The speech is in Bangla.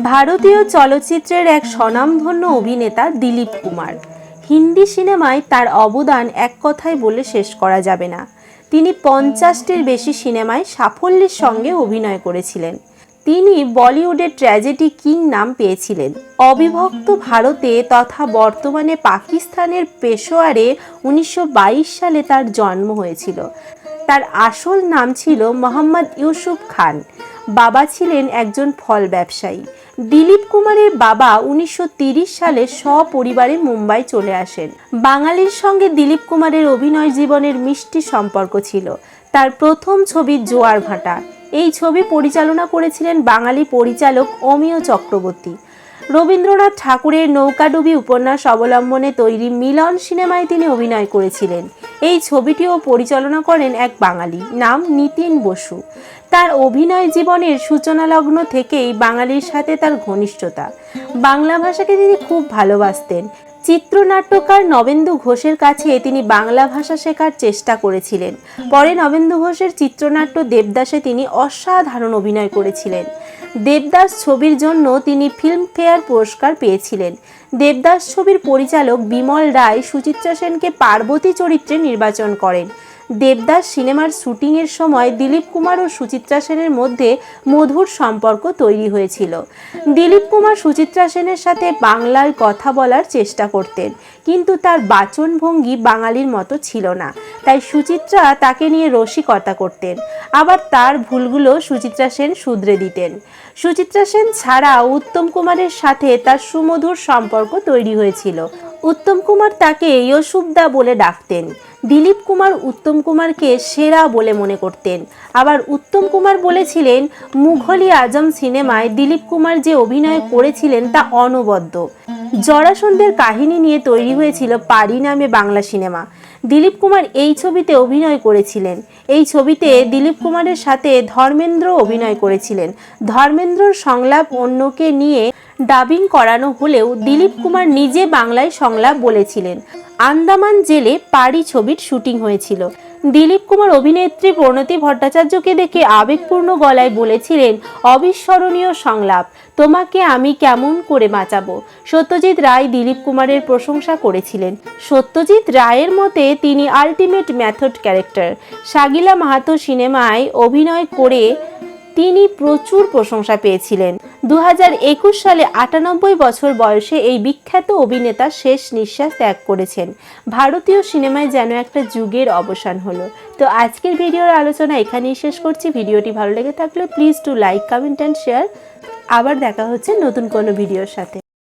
ভারতীয় চলচ্চিত্রের এক স্বনামধন্য অভিনেতা দিলীপ কুমার। হিন্দি সিনেমায় তার অবদান এক কথায় বলে শেষ করা যাবে না। তিনি পঞ্চাশটির বেশি সিনেমায় সাফল্যের সঙ্গে অভিনয় করেছিলেন। তিনি বলিউডের ট্র্যাজেডি কিং নাম পেয়েছিলেন। অবিভক্ত ভারতে তথা বর্তমানে পাকিস্তানের পেশোয়ারে উনিশশো বাইশ সালে তার জন্ম হয়েছিল। তার আসল নাম ছিল মোহাম্মদ ইউসুফ খান। বাবা ছিলেন একজন ফল ব্যবসায়ী। দিলীপ কুমারের বাবা উনিশশো সালে সপরিবারে মুম্বাই চলে আসেন। বাঙালির সঙ্গে দিলীপ কুমারের অভিনয় জীবনের মিষ্টি সম্পর্ক ছিল। তার প্রথম ছবি জোয়ার ভাটা। এই ছবি পরিচালনা করেছিলেন বাঙালি পরিচালক অমিয় চক্রবর্তী। রবীন্দ্রনাথ ঠাকুরের নৌকাডুবি উপন্যাস অবলম্বনে তৈরি মিলন সিনেমায় তিনি অভিনয় করেছিলেন। এই ছবিটিও পরিচালনা করেন এক বাঙালি, নাম নিতিন বসু। তার অভিনয় জীবনের সূচনা লগ্ন থেকেই বাঙালির সাথে তার ঘনিষ্ঠতা। বাংলা ভাষাকে তিনি খুব ভালোবাসতেন। চিত্রনাট্যকার নবেন্দু ঘোষের কাছে তিনি বাংলা ভাষা শেখার চেষ্টা করেছিলেন। পরে নবেন্দু ঘোষের চিত্রনাট্য দেবদাসে তিনি অসাধারণ অভিনয় করেছিলেন। দেবদাস ছবির জন্য তিনি ফিল্মফেয়ার পুরস্কার পেয়েছিলেন। দেবদাস ছবির পরিচালক বিমল রায়, সুচিত্রা সেনকে পার্বতী চরিত্রে নির্বাচন করেন। দেবদাস সিনেমার শুটিংয়ের সময় দিলীপ কুমার ও সুচিত্রা সেনের মধ্যে মধুর সম্পর্ক তৈরি হয়েছিল। দিলীপ কুমার সুচিত্রা সেনের সাথে বাংলায় কথা বলার চেষ্টা করতেন, কিন্তু তার বাচনভঙ্গি বাঙালির মতো ছিল না। তাই সুচিত্রা তাকে নিয়ে রসিকতা করতেন, আবার তার ভুলগুলো সুচিত্রা সেন শুধরে দিতেন। সুচিত্রা সেন ছাড়া উত্তম কুমারের সাথে তার সুমধুর সম্পর্ক তৈরি হয়েছিল। উত্তম কুমার তাকে ইয়সুবদা বলে ডাকতেন। দিলীপ কুমার উত্তম কুমারকে সেরা বলে মনে করতেন। আবার উত্তম কুমার বলেছিলেন মুঘলি আজম সিনেমায় দিলীপ কুমার যে অভিনয় করেছিলেন তা অনবদ্য। জরাসন্ধের কাহিনী নিয়ে তৈরি হয়েছিল পারি নামে বাংলা সিনেমা। দিলীপ কুমার এই ছবিতে অভিনয় করেছিলেন। এই ছবিতে দিলীপ কুমারের সাথে ধর্মেন্দ্র অভিনয় করেছিলেন। ধর্মেন্দ্রর সংলাপ অন্যকে নিয়ে ডাবিং করানো হলেও দিলীপ কুমার নিজে বাংলায় সংলাপ বলেছিলেন। আন্দামান জেলে পারি ছবির শুটিং হয়েছিল। দিলীপ কুমার অভিনেত্রী প্রণতি ভট্টাচার্যকে দেখে আবেগপূর্ণ গলায় বলেছিলেন, অবিস্মরণীয় সংলাপ, তোমাকে আমি কেমন করে বাঁচাবো? সত্যজিৎ রায় দিলীপ কুমারের প্রশংসা করেছিলেন। সত্যজিৎ রায়ের মতে, তিনি আলটিমেট ম্যাথড ক্যারেক্টার সাগিলা মাহাতো সিনেমায় অভিনয় করে তিনি প্রচুর প্রশংসা পেয়েছিলেন। দু হাজার একুশ সালে আটানব্বই বছর বয়সে এই বিখ্যাত অভিনেতা শেষ নিঃশ্বাস ত্যাগ করেছেন। ভারতীয় সিনেমায় যেন একটা যুগের অবসান হলো। তো আজকের ভিডিওর আলোচনা এখানেই শেষ করছি। ভিডিওটি ভালো লেগে থাকলে please do like comment and share আবার দেখা হচ্ছে নতুন কোনো ভিডিওর সাথে।